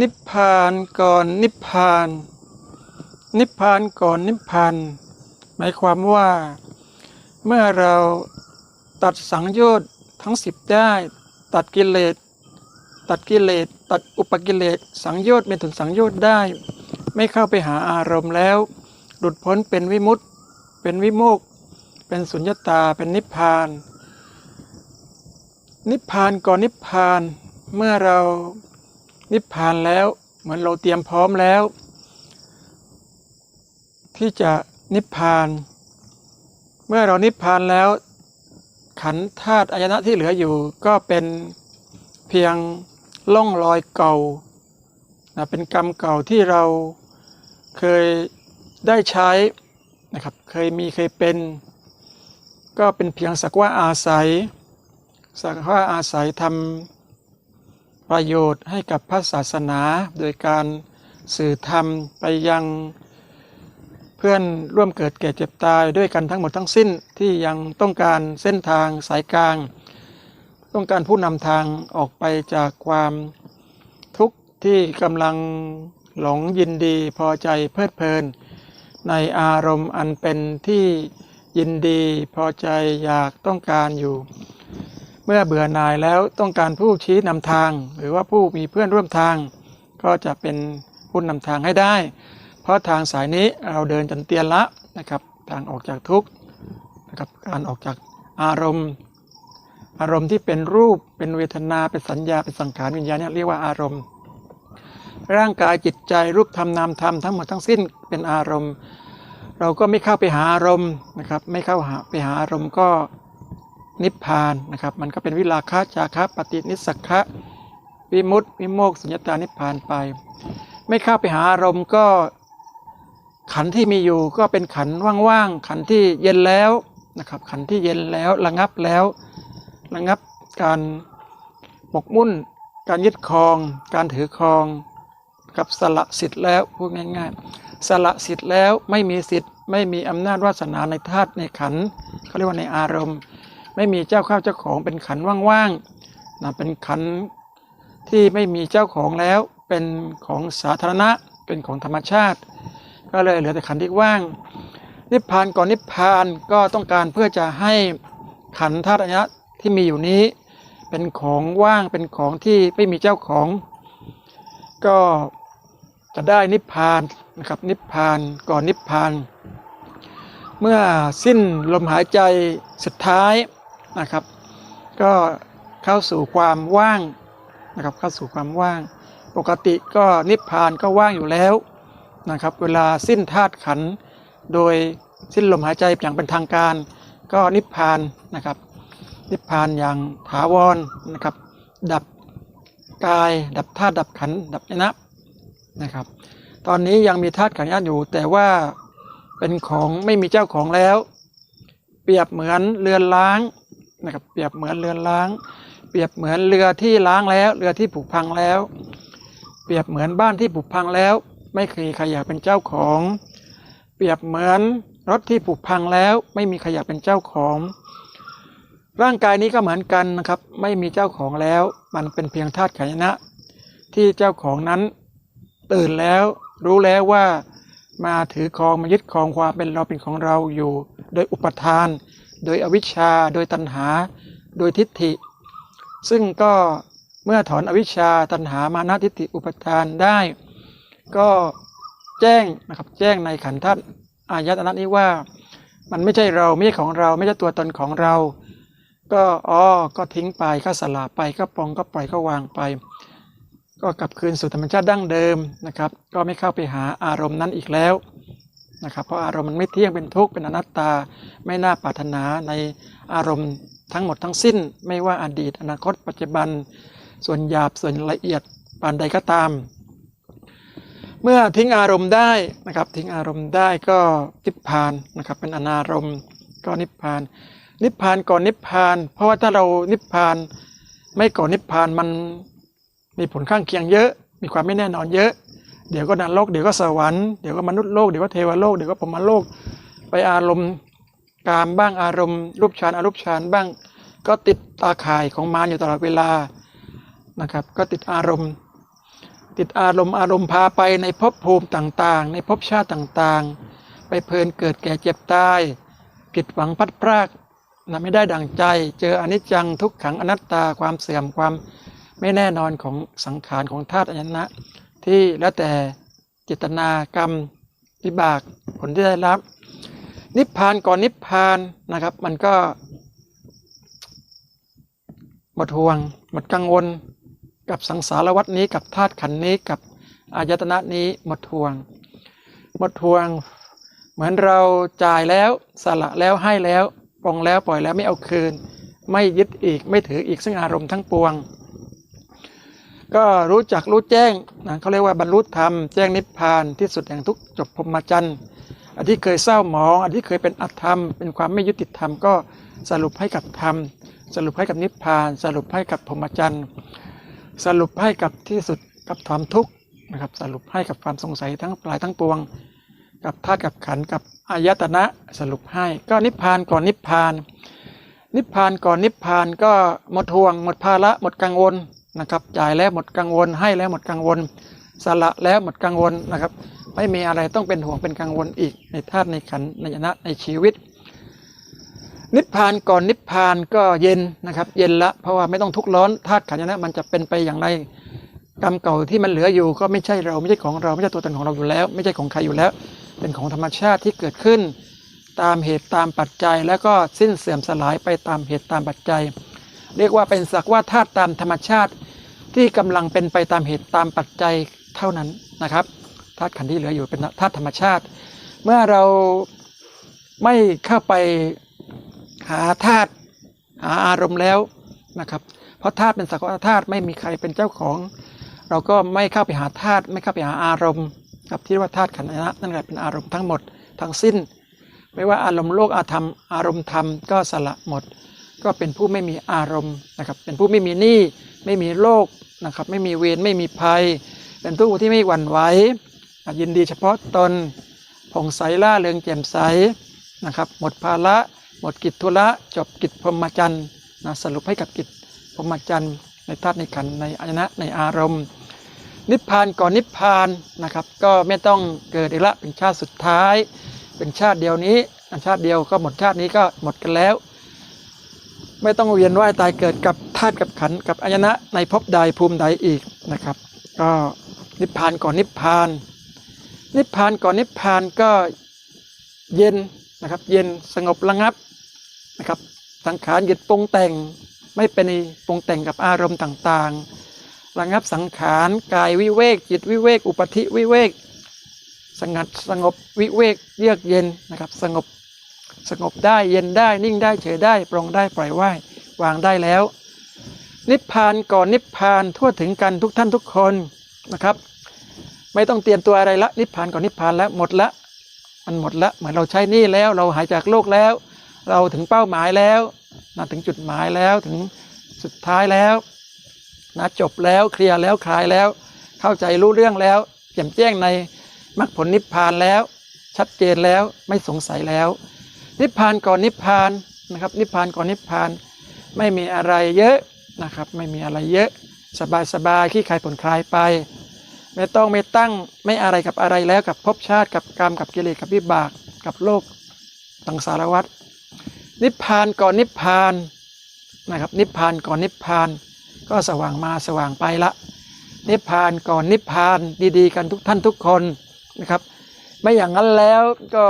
นิพพานก่อนนิพพาน นิพพานก่อนนิพพาน หมายความว่า เมื่อเราตัดสังโยชน์ทั้งสิบได้ ตัดกิเลสตัดกิเลสตัดอุปกิเลสสังโยชน์เป็นถึงสังโยชน์ได้ ไม่เข้าไปหาอารมณ์แล้ว หลุดพ้นเป็นวิมุตติเป็นวิโมกเป็นสุญญตาเป็นนิพพาน นิพพานก่อนนิพพานเมื่อเรา นิพพานแล้ว เหมือนเราเตรียมพร้อมแล้ว ที่จะนิพพาน เมื่อเรานิพพานแล้ว ขันธาตุอายนะที่เหลืออยู่ ก็เป็นเพียงล่องรอยเก่านะเป็นกรรมเก่าที่เราเคยได้ใช้นะครับเคยมีเคยเป็น ก็เป็นเพียงสักว่าอาศัย สักว่าอาศัยทำ ประโยชน์ให้กับพระศาสนา โดยการสื่อธรรมไปยังเพื่อนร่วมเกิดแก่เจ็บตายด้วยกันทั้งหมดทั้งสิ้นที่ยังต้องการเส้นทางสายกลาง ต้องการผู้นำทางออกไปจากความทุกข์ที่กำลังหลงยินดีพอใจเพลิดเพลิน ในอารมณ์อันเป็นที่ยินดีพอใจอยากต้องการอยู่ เมื่อเบื่อหน่ายแล้วต้องการผู้ชี้นำทาง หรือว่าผู้มีเพื่อนร่วมทาง ก็จะเป็นผู้นำทางให้ได้ เพราะทางสายนี้เราเดินจนเตียนละนะครับทางออกจากทุกข์นะครับการออกจากอารมณ์ อารมณ์ที่เป็นรูปเป็นเวทนาเป็นสัญญาเป็นสังขารวิญญาณเนี่ยเรียกว่าอารมณ์ ร่างกายจิตใจรูปธรรมนามธรรมทั้งหมดทั้งสิ้นเป็นอารมณ์ เราก็ไม่เข้าไปหาอารมณ์นะครับไม่เข้าหาไปหาอารมณ์ก็ นิพพานนะครับ มันก็เป็นวิราคะจาคะปฏินิสักะวิมุตติวิโมกสุญญตานิพพานไป ไม่เข้าไปหาอารมณ์ก็ขันที่มีอยู่ก็เป็นขันว่างๆขันที่เย็นแล้วนะครับ ขันที่เย็นแล้วระงับแล้วระงับการหมกมุ่น การยึดครอง การถือครองกับสละสิทธิ์แล้วพูดง่าย ๆ สละสิทธิ์แล้วไม่มีสิทธิ์ ไม่มีอำนาจวาสนาในธาตุในขันเขาเรียกว่าในอารมณ์ ไม่มีเจ้าข้าวเจ้าของเป็นขันว่างๆนะเป็นขันที่ไม่มีเจ้าของแล้วเป็นของสาธารณะเป็นของธรรมชาติ ก็เลยเหลือแต่ขันที่ว่าง นิพพานก่อนนิพพานก็ต้องการเพื่อจะให้ขันธ์ธาตุอายะที่มีอยู่นี้ เป็นของว่างเป็นของที่ไม่มีเจ้าของ ก็จะได้นิพพานนะครับนิพพานก่อนนิพพาน เมื่อสิ้นลมหายใจสุดท้าย นะครับ ก็เข้าสู่ความว่างนะครับเข้าสู่ความว่าง ปกติก็นิพพานก็ว่างอยู่แล้วนะครับ เวลาสิ้นธาตุขันโดยสิ้นลมหายใจอย่างเป็นทางการ ก็นิพพานนะครับ นิพพานอย่างถาวรนะครับ ดับกายดับธาตุดับขันดับยนะนะครับ ตอนนี้ยังมีธาตุขันธ์อยู่ แต่ว่าเป็นของไม่มีเจ้าของแล้ว เปรียบเหมือนเรือนล้าง นะครับเปรียบเหมือนเรือนล้าง เปรียบเหมือนเรือที่ล้างแล้ว เรือที่ผุพังแล้ว เปรียบเหมือนบ้านที่ผุพังแล้ว ไม่เคยใครอยากเป็นเจ้าของ เปรียบเหมือนรถที่ผุพังแล้ว ไม่มีใครอยากเป็นเจ้าของ ร่างกายนี้ก็เหมือนกันนะครับ ไม่มีเจ้าของแล้ว มันเป็นเพียงธาตุขันนะ ที่เจ้าของนั้นตื่นแล้วรู้แล้วว่ามาถือครองมายึดครองความเป็นเราเป็นของเราอยู่ โดยอุปทาน โดยอวิชชา โดยตัณหา โดยทิฏฐิ ซึ่งก็เมื่อถอนอวิชชาตัณหามานะทิฏฐิอุปทานได้ ก็แจ้งนะครับแจ้งในขันธ์ธาตุอายตนะนี้ว่า มันไม่ใช่เราไม่ใช่ของเราไม่ใช่ตัวตนของเรา ก็อ๋อก็ทิ้งไปก็สละไปก็ปลงก็ปล่อยก็วางไป ก็กลับคืนสู่ธรรมชาติดั้งเดิมนะครับ ก็ไม่เข้าไปหาอารมณ์นั้นอีกแล้ว นะครับ เพราะอารมณ์มันไม่เที่ยงเป็นทุกข์เป็นอนัตตา ไม่น่าปรารถนาในอารมณ์ทั้งหมดทั้งสิ้น ไม่ว่าอดีต อนาคต ปัจจุบัน ส่วนหยาบส่วนละเอียดปานใดก็ตาม เมื่อทิ้งอารมณ์ได้นะครับทิ้งอารมณ์ได้ก็นิพพานนะครับเป็นอนารมณ์ก็นิพพาน นิพพานก่อนนิพพาน เพราะว่าถ้าเรานิพพาน ไม่ก่อนนิพพานมันมีผลข้างเคียงเยอะ มีความไม่แน่นอนเยอะ เดี๋ยวก็นรกเดี๋ยวก็สวรรค์เดี๋ยวก็มนุษย์โลกเดี๋ยวก็เทวโลกเดี๋ยวก็พรมโลก ไปอารมณ์กามบ้างอารมณ์รูปฌานอารูปฌานบ้าง ก็ติดตาข่ายของมารอยู่ตลอดเวลานะครับ ก็ติดอารมณ์ ติดอารมณ์อารมณ์พาไปในภพภูมิต่างๆ ในภพชาติต่างๆ ไปเพลินเกิดแก่เจ็บตายผิดหวังพัดพรากนะไม่ได้ดังใจ เจออนิจจังทุกขังอนัตตาความเสื่อมความไม่แน่นอนของสังขารของธาตุอายนะ ที่แล้วแต่เจตนากรรมวิบากผลที่ได้รับ นิพพานก่อนนิพพานนะครับ มันก็ หมดห่วง หมดกังวล กับสังสารวัฏนี้กับธาตุขันธ์นี้กับอายตนะนี้หมดห่วง หมดห่วง เหมือนเราจ่ายแล้วสละแล้วให้แล้วปลงแล้วปล่อยแล้วไม่เอาคืน ไม่ยึดอีกไม่ถืออีกซึ่งอารมณ์ทั้งปวง ก็รู้จักรู้แจ้งนะเขาเรียกว่าบรรลุธรรมแจ้งนิพพานที่สุดแห่งทุกจบพรหมจรรย์อันที่เคยเศร้าหมอง อันที่เคยเป็นอธรรม เป็นความไม่ยุติธรรมก็สรุปให้กับธรรม สรุปให้กับนิพพาน สรุปให้กับพรหมจรรย์สรุปให้กับที่สุดกับความทุกข์นะครับสรุปให้กับความสงสัยทั้งปลายทั้งปวง กับธาตุกับขันกับอายตนะสรุปให้ก็นิพพานก่อนนิพพาน นิพพานก่อนนิพพานก็หมดห่วง หมดภาระหมดกังวล นะครับจ่ายแล้วหมดกังวล ให้แล้วหมดกังวลสละแล้วหมดกังวลนะครับ ไม่มีอะไรต้องเป็นห่วงเป็นกังวลอีกในธาตุในขันในยนะในชีวิต นิพพานก่อนนิพพานก็เย็นนะครับ เย็นละเพราะว่าไม่ต้องทุกข์ร้อนธาตุขันธ์นะมันจะเป็นไปอย่างไรกรรมเก่าที่มันเหลืออยู่ก็ไม่ใช่เราไม่ใช่ของเราไม่ใช่ตัวตนของเราอยู่แล้ว ไม่ใช่ของใครอยู่แล้ว เป็นของธรรมชาติที่เกิดขึ้น ตามเหตุตามปัจจัย แล้วก็สิ้นเสื่อมสลายไปตามเหตุตามปัจจัย เรียกว่าเป็นสักว่าธาตุตามธรรมชาติ ที่กำลังเป็นไปตามเหตุตามปัจจัยเท่านั้นนะครับธาตุขันธ์ที่เหลืออยู่เป็นธาตุธรรมชาติ เมื่อเราไม่เข้าไปหาธาตุหาอารมณ์แล้วนะครับ เพราะธาตุเป็นสักว่าธาตุไม่มีใครเป็นเจ้าของ เราก็ไม่เข้าไปหาธาตุไม่เข้าไปหาอารมณ์กับที่เรียกว่าธาตุขันธ์นะนั่นแหละเป็นอารมณ์ทั้งหมดทั้งสิ้น ไม่ว่าอารมณ์โลกอาธรรม อารมณ์ธรรมก็สละหมด ก็เป็นผู้ไม่มีอารมณ์นะครับเป็นผู้ไม่มีหนี้ไม่มีโรค นะครับ ไม่มีเวรไม่มีภัย เป็นผู้ที่ไม่หวั่นไหวยินดีเฉพาะตนผ่องใสล่าเริงแจ่มใสนะครับ หมดภาระหมดกิจธุระจบกิจพรหมจรรย์นะสรุปให้กับกิจพรหมจรรย์ในธาตุในขันในอายนะในอารมณ์ นิพพานก่อนนิพพานนะครับ ก็ไม่ต้องเกิดอีกละเป็นชาติสุดท้าย เป็นชาติเดียวนี้ชาติเดียวก็หมดชาตินี้ก็หมดกันแล้ว ไม่ต้องเวียนว่ายตายเกิดกับธาตุกับขันกับอายนะในภพใดภูมิใดอีกนะครับ ก็นิพพานก่อนนิพพาน นิพพานก่อนนิพพานก็เย็นนะครับ เย็นสงบระงับนะครับสังขารหยุดปรุงแต่งไม่เป็นปรุงแต่งกับอารมณ์ต่างๆ ระงับสังขารกายวิเวกจิตวิเวกอุปธิวิเวกสงัดสงบวิเวกเยือกเย็นนะครับ สงบ สงบได้เย็นได้นิ่งได้เฉยได้ปรงได้ปล่อยว่าวางได้แล้ว นิพพานก่อนนิพพานทั่วถึงกันทุกท่านทุกคนนะครับ ไม่ต้องเตรียมตัวอะไรละนิพพานก่อนนิพพานแล้วหมดละมันหมดละเหมือนเราใช้นี่แล้วเราหายจากโลกแล้ว เราถึงเป้าหมายแล้วนะถึงจุดหมายแล้วถึงสุดท้ายแล้วนะจบแล้วเคลียร์แล้วคลายแล้ว เข้าใจรู้เรื่องแล้วแจ่มแจ้งในมรรคผลนิพพานแล้ว ชัดเจนแล้วไม่สงสัยแล้ว นิพพานก่อนนิพพานนะครับ นิพพานก่อนนิพพาน ไม่มีอะไรเยอะนะครับ ไม่มีอะไรเยอะสบายสบายขี้ใครผลคลายไป ไม่ต้องไม่ตั้งไม่อะไรกับอะไรแล้วกับภพชาติกับกรรมกับกิเลสกับวิบากกับโลกตังสารวัฏนิพพานก่อนนิพพานนะครับ นิพพานก่อนนิพพาน ก็สว่างมาสว่างไปละ นิพพานก่อนนิพพานดีๆ กันทุกท่านทุกคนนะครับ ไม่อย่างนั้นแล้วก็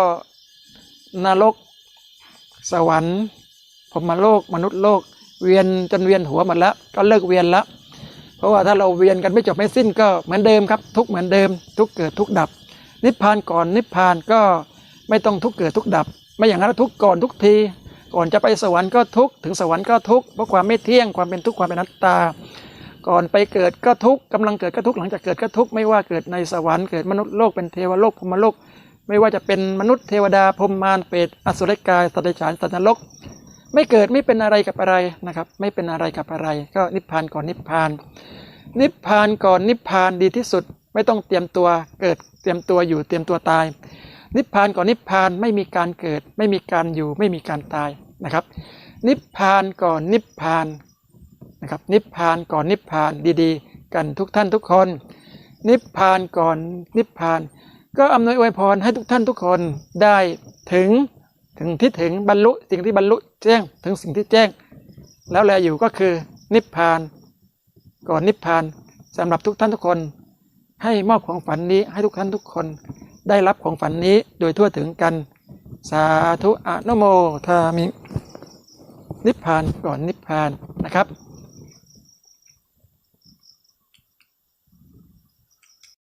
นรก สวรรค์พรหมโลกมนุษย์โลก เวียนจนเวียนหัวหมดแล้วก็เลิกเวียนแล้วเพราะว่าถ้าเราเวียนกันไม่จบไม่สิ้นก็เหมือนเดิมครับ ทุกเหมือนเดิม ทุกเกิดทุกดับ นิพพานก่อนนิพพานก็ไม่ต้องทุกเกิดทุกดับ ไม่อย่างนั้นทุกก่อนทุกที ก่อนจะไปสวรรค์ก็ทุกถึงสวรรค์ก็ทุกเพราะความไม่เที่ยงความเป็นทุกความเป็นนัตตา ก่อนไปเกิดก็ทุกกำลังเกิดก็ทุกหลังจากเกิดก็ทุกไม่ว่าเกิดในสวรรค์เกิดมนุษย์โลกเป็นเทวโลกพรมโลก ไม่ว่าจะเป็นมนุษย์เทวดาพรหมมารเปรตอสุรกายสัตว์ฉานสัตว์นรก ไม่เกิดไม่เป็นอะไรกับอะไรนะครับ ไม่เป็นอะไรกับอะไร ก็นิพพานก่อนนิพพาน นิพพานก่อนนิพพานดีที่สุด ไม่ต้องเตรียมตัวเกิดเตรียมตัวอยู่เตรียมตัวตาย นิพพานก่อนนิพพานไม่มีการเกิด ไม่มีการอยู่ไม่มีการตายนะครับ นิพพานก่อนนิพพานนะครับนิพพานก่อนนิพพานดีๆ กันทุกท่านทุกคน นิพพานก่อนนิพพาน ก็อำนวยอวยพรให้ทุกท่านทุกคนได้ถึงถึงที่ถึงบรรลุสิ่งที่บรรลุแจ้งถึงสิ่งที่แจ้ง แล้วแลอยู่ก็คือนิพพาน ก่อนนิพพานสำหรับทุกท่านทุกคน ให้มอบของฝันนี้ให้ทุกท่านทุกคน ได้รับของฝันนี้โดยทั่วถึงกัน สาธุอะนโมทามินิพพานก่อนนิพพานนะครับ